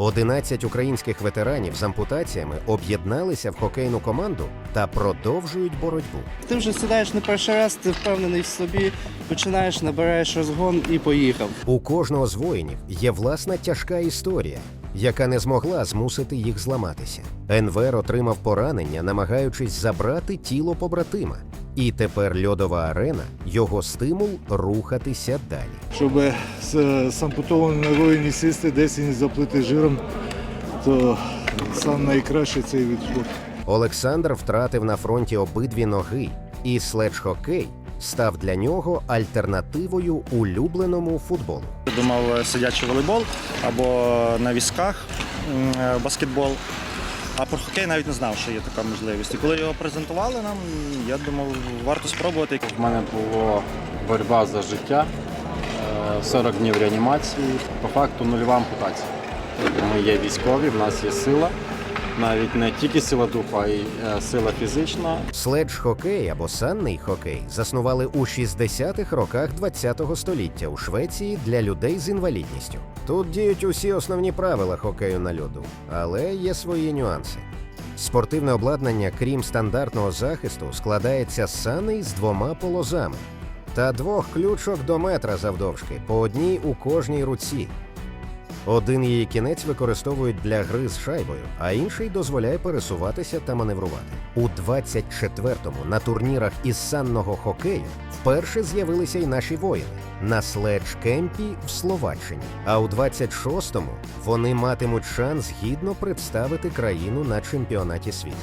11 українських ветеранів з ампутаціями об'єдналися в хокейну команду та продовжують боротьбу. Ти вже сідаєш не перший раз, ти впевнений в собі, починаєш, набираєш розгон і поїхав. У кожного з воїнів є власна тяжка історія, яка не змогла змусити їх зламатися. Енвер отримав поранення, намагаючись забрати тіло побратима. І тепер льодова арена його стимул рухатися далі. щоб з, з ампутованою ногою не сісти десь і не заплити жиром, то сам найкращий цей від спорту. Олександр втратив на фронті обидві ноги, і следж-хокей став для нього альтернативою улюбленому футболу. Думав е, сидячий волейбол або на візках е, баскетбол. А про хокей навіть не знав, що є така можливість. І коли його презентували нам, я думав, варто спробувати. У мене була боротьба за життя, е, 40 днів реанімації, по факту нульова ампутація. Ми є військові, в нас є сила, навіть не тільки сила духу, а й е, сила фізична. Следж-хокей або санний хокей заснували у 60-х роках ХХ століття у Швеції для людей з інвалідністю. Тут діють усі основні правила хокею на льоду, але є свої нюанси. Спортивне обладнання, крім стандартного захисту, складається з сани з двома полозами та двох ключок до метра завдовжки, по одній у кожній руці. Один її кінець використовують для гри з шайбою, а інший дозволяє пересуватися та маневрувати. У 24-му на турнірах із санного хокею вперше з'явилися й наші воїни на следж-кемпі в Словаччині. А у 26-му вони матимуть шанс гідно представити країну на чемпіонаті світу.